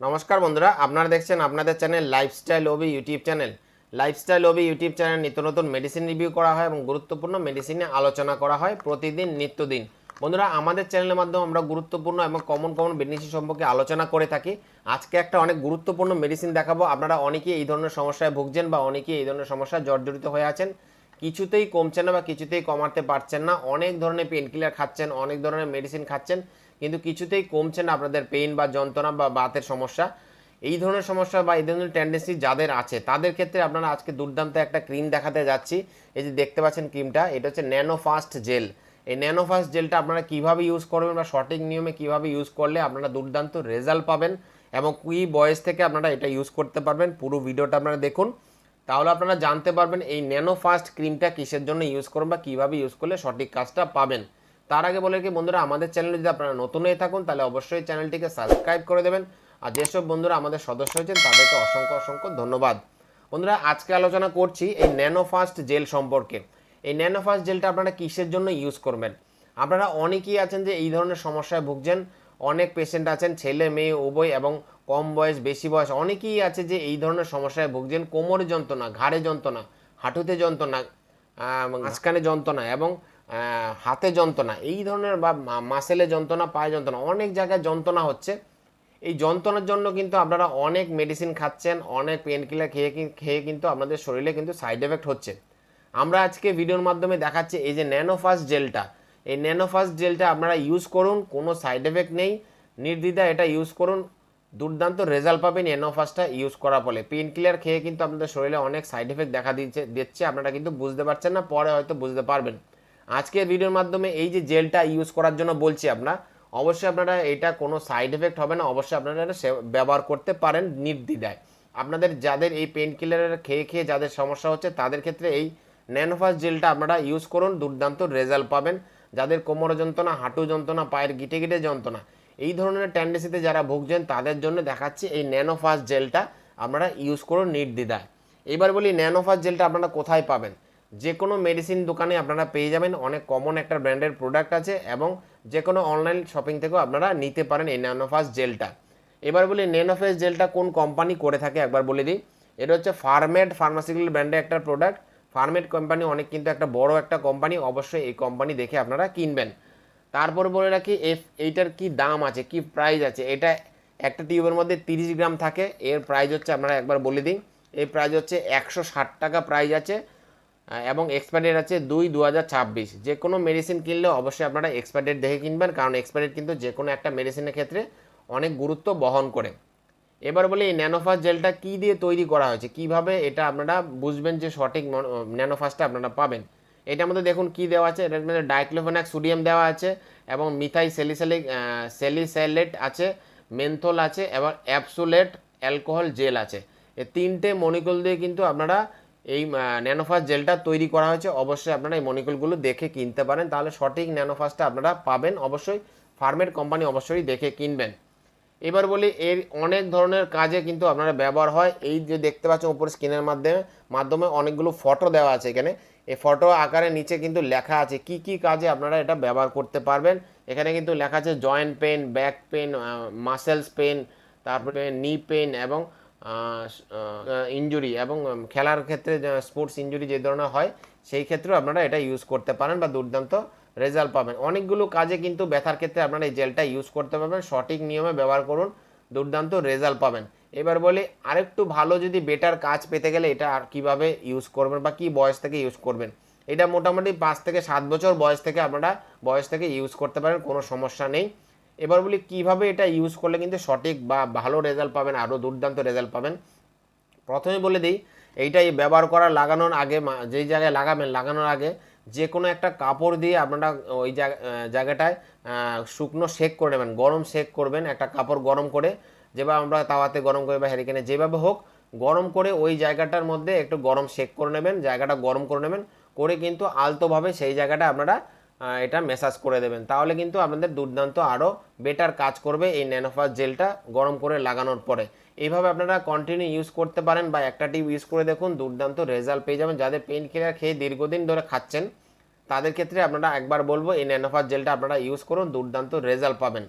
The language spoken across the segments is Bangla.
নমস্কার বন্ধুরা, আপনারা দেখছেন আপনাদের channel lifestyle OB YouTube channel lifestyle OB YouTube channel নিত্য নতুন মেডিসিন রিভিউ করা হয় এবং গুরুত্বপূর্ণ মেডিসিনে আলোচনা করা হয় প্রতিদিন, নিত্যদিন। বন্ধুরা, আমাদের চ্যানেলের মাধ্যমে আমরা গুরুত্বপূর্ণ এবং কমন কমন মেডিসিন সম্পর্কে আলোচনা করে থাকি। আজকে একটা অনেক গুরুত্বপূর্ণ মেডিসিন দেখাবো। আপনারা অনেকেই এই ধরনের সমস্যায় ভুগছেন বা অনেকেই এই ধরনের সমস্যায় জর্জরিত হয়ে আছেন। কিছুতেই কমছে না বা কিছুতেই কমাতে পারছেন না। অনেক ধরনের পেন কিলার খাচ্ছেন, অনেক ধরনের মেডিসিন খাচ্ছেন। কিন্তু কিছুতেই কমছে না আপনাদের পেইন বা যন্ত্রণা বা বাতের সমস্যা। এই ধরনের সমস্যা বা এই ধরনের টেন্ডেন্সি যাদের আছে, তাদের ক্ষেত্রে আপনারা আজকে দুর্দান্ত একটা ক্রিম দেখাতে যাচ্ছি। এই যে দেখতে পাচ্ছেন ক্রিমটা এটা হচ্ছে ন্যানো ফাস্ট জেল এই ন্যানো ফাস্ট জেলটা আপনারা কীভাবে ইউজ করবেন বা সঠিক নিয়মে কীভাবে ইউজ করলে আপনারা দুর্দান্ত রেজাল্ট পাবেন এবং কুই বয়স থেকে আপনারা এটা ইউজ করতে পারবেন, পুরো ভিডিওটা আপনারা দেখুন। তাহলে আপনারা জানতে পারবেন এই ন্যানো ফাস্ট ক্রিমটা কিসের জন্য ইউজ করুন বা কীভাবে ইউজ করলে সঠিক কাজটা পাবেন। তার আগে বলে কি বন্ধুরা, আমাদের চ্যানেলে যদি আপনারা নতুন হয়ে থাকুন, তাহলে অবশ্যই চ্যানেলটিকে সাবস্ক্রাইব করে দেবেন। আর যেসব বন্ধুরা আমাদের সদস্য হয়েছেন, তাদেরকে অসংখ্য অসংখ্য ধন্যবাদ। বন্ধুরা, আজকে আলোচনা করছি এই ন্যানো ফাস্ট জেল সম্পর্কে। এই ন্যানো ফাস্ট জেলটা আপনারা কিসের জন্য ইউজ করবেন? আপনারা অনেকেই আছেন যে এই ধরনের সমস্যায় ভুগছেন। অনেক পেশেন্ট আছেন, ছেলে, মেয়ে, উভয় এবং কম বয়স, বেশি বয়স। অনেকেই আছে যে এই ধরনের সমস্যায় ভুগছেন, কোমরে যন্ত্রণা, ঘাড়ে যন্ত্রণা, হাঁটুতে যন্ত্রণা মাঝখানে যন্ত্রণা এবং হাতে যন্ত্রণা, এই ধরনের বা মাসেলে যন্ত্রণা, পায়ে যন্ত্রণা, অনেক জায়গায় যন্ত্রণা হচ্ছে। এই যন্ত্রণার জন্য কিন্তু আপনারা অনেক মেডিসিন খাচ্ছেন, অনেক পেন কিলার খেয়ে খেয়ে কিন্তু আপনাদের শরীরে কিন্তু সাইড এফেক্ট হচ্ছে। আমরা আজকে ভিডিওর মাধ্যমে দেখাচ্ছি এই যে ন্যানোফাস জেলটা এই ন্যানোফাস জেলটা আপনারা ইউজ করুন, কোনো সাইড এফেক্ট নেই। নির্দ্বিধা এটা ইউজ করুন। দুর্দান্ত রেজাল্ট পাবেন ন্যানোফাসটা ইউজ করার ফলে। পেন কিলার খেয়ে কিন্তু আপনাদের শরীরে অনেক সাইড এফেক্ট দেখা দিচ্ছে দিচ্ছে, আপনারা কিন্তু বুঝতে পারছেন না, পরে হয়তো বুঝতে পারবেন। আজকের ভিডিওর মাধ্যমে এই যে জেলটা ইউজ করার জন্য বলছি আপনার অবশ্যই আপনারা এটা কোনো সাইড এফেক্ট হবে না, অবশ্যই আপনারা এটা ব্যবহার করতে পারেন নির্দ্বিধায়। আপনাদের যাদের এই পেন কিলারের খেয়ে খেয়ে যাদের সমস্যা হচ্ছে, তাদের ক্ষেত্রে এই ন্যানোফাস জেলটা আপনারা ইউজ করুন, দুর্দান্ত রেজাল্ট পাবেন। যাদের কোমর যন্ত্রণা, হাঁটু যন্ত্রণা, পায়ের গিটে গিটে যন্ত্রণা, এই ধরনের ট্যান্ডেসিতে যারা ভুগছেন, তাদের জন্য দেখাচ্ছি এই ন্যানোফাস জেলটা আপনারা ইউজ করুন নির্দ্বিধায়। এবার বলি ন্যানোফাস জেলটা আপনারা কোথায় পাবেন? যে কোনো মেডিসিন দোকানে আপনারা পেয়ে যাবেন। অনেক কমন একটা ব্র্যান্ডের প্রোডাক্ট আছে এবং যে কোনো অনলাইন শপিং থেকেও আপনারা নিতে পারেন এই ন্যানোফাস জেলটা এবার বলি ন্যানোফাস জেলটা কোন কোম্পানি করে থাকে একবার বলে দিই। এটা হচ্ছে ফার্মেড ফার্মাসিউটিক্যাল ব্র্যান্ডের একটা প্রোডাক্ট ফার্মেড কোম্পানি অনেক কিন্তু একটা বড় একটা কোম্পানি অবশ্যই এই কোম্পানি দেখে আপনারা কিনবেন। তারপর বলে রাখি, এফ, এইটার কি দাম আছে, কি প্রাইস আছে? এটা একটা টিউবের মধ্যে তিরিশ গ্রাম থাকে। এর প্রাইস হচ্ছে আপনারা একবার বলে দিন এই প্রাইস হচ্ছে একশো ষাট টাকা প্রাইস আছে। এবং এক্সপায়ার ডেট আছে দুই দু যে কোনো মেডিসিন কিনলে অবশ্যই আপনারা এক্সপায়ার ডেট দেখে কিনবেন, কারণ এক্সপায়ার ডেট কিন্তু যে কোনো একটা মেডিসিনের ক্ষেত্রে অনেক গুরুত্ব বহন করে। এবার বলি এই ন্যানোফাস জেলটা কি দিয়ে তৈরি করা হয়েছে? কীভাবে এটা আপনারা বুঝবেন যে সঠিক ন্যানোফাসটা আপনারা পাবেন? এটার মধ্যে দেখুন কি দেওয়া আছে? এটার মধ্যে ডাইক্লোফেনাক সোডিয়াম দেওয়া আছে এবং মিথাই সেলিসালিক সেলিস্যালেট আছে মেনথল আছে এবং অ্যাপসুলেট অ্যালকোহল জেল আছে। এই তিনটে মনিকুল দিয়ে কিন্তু আপনারা এই ন্যানোফাস জেলটা তৈরি করা হয়েছে। অবশ্যই আপনারা এই মনিকুলগুলো দেখে কিনতে পারেন। তাহলে সঠিক ন্যানোফাসটা আপনারা পাবেন। অবশ্যই ফার্মের কোম্পানি অবশ্যই দেখে কিনবেন। এবার বলি, এর অনেক ধরনের কাজে কিন্তু আপনারা ব্যবহার হয়। এই যে দেখতে পাচ্ছেন উপরে স্ক্রিনের মাধ্যমে মাধ্যমে অনেকগুলো ফটো দেওয়া আছে এখানে। এই ফটো আকারে নিচে কিন্তু লেখা আছে কি কি কাজে আপনারা এটা ব্যবহার করতে পারবেন। এখানে কিন্তু লেখা আছে joint pain back pain muscles pain তারপরে নি পেন এবং ইনজুরি এবং খেলার ক্ষেত্রে স্পোর্টস ইনজুরি যে ধরনের হয়, সেই ক্ষেত্রেও আপনারা এটা ইউজ করতে পারেন বা দুর্দান্ত রেজাল্ট পাবেন। অনেকগুলো কাজে কিন্তু ব্যথার ক্ষেত্রে আপনারা এই জেলটা ইউজ করতে পারবেন। সঠিক নিয়মে ব্যবহার করুন, দুর্দান্ত রেজাল্ট পাবেন। এবার বলি, আরেকটু ভালো যদি বেটার কাজ পেতে গেলে এটা আর কীভাবে ইউজ করবেন বা কি বয়স থেকে ইউজ করবেন? এটা মোটামুটি পাঁচ থেকে সাত বছর বয়স থেকে আপনারা, বয়স থেকে ইউজ করতে পারেন, কোনো সমস্যা নেই। এবার বলি কীভাবে এটা ইউজ করলে কিন্তু সঠিক বা ভালো রেজাল্ট পাবেন আরও দুর্দান্ত রেজাল্ট পাবেন। প্রথমে বলে দিই, এইটাই ব্যবহার করা লাগানোর আগে যেই জায়গায় লাগাবেন, লাগানোর আগে যে কোনো একটা কাপড় দিয়ে আপনারা ওই জায়গা- জায়গাটায় শুকনো সেক করে নেবেন, গরম সেক করবেন, একটা কাপড় গরম করে, যেভাবে আমরা তাওয়াতে গরম করে বা হ্যারিকেনে যেভাবে হোক, গরম করে ওই জায়গাটার মধ্যে একটু গরম সেক করে নেবেন, জায়গাটা গরম করে নেবেন, করে কিন্তু আলতোভাবে সেই জায়গাটা আপনারা এটা মেসাজ করে দেবেন। তাহলে কিন্তু আপনাদের দুর্দান্ত আরও বেটার কাজ করবে এই ন্যানোফাস জেলটা গরম করে লাগানোর পরে। এইভাবে আপনারা কন্টিনিউ ইউজ করতে পারেন বা একটা টিপ ইউজ করে দেখুন, দুর্দান্ত রেজাল্ট পেয়ে যাবেন। যাদের পেন কিলার খেয়ে দীর্ঘদিন ধরে খাচ্ছেন, তাদের ক্ষেত্রে আপনারা একবার বলব, এই ন্যানোফাস জেলটা আপনারা ইউজ করুন, দুর্দান্ত রেজাল্ট পাবেন।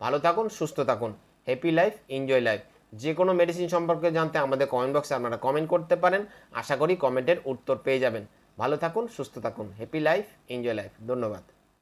ভালো থাকুন, সুস্থ থাকুন। হ্যাপি লাইফ এনজয় লাইফ যে কোনো মেডিসিন সম্পর্কে জানতে আমাদের কমেন্ট বক্সে আপনারা কমেন্ট করতে পারেন। আশা করি কমেন্টের উত্তর পেয়ে যাবেন। ভালো থাকুন সুস্থ থাকুন। হ্যাপি লাইফ এনজয় লাইফ ধন্যবাদ।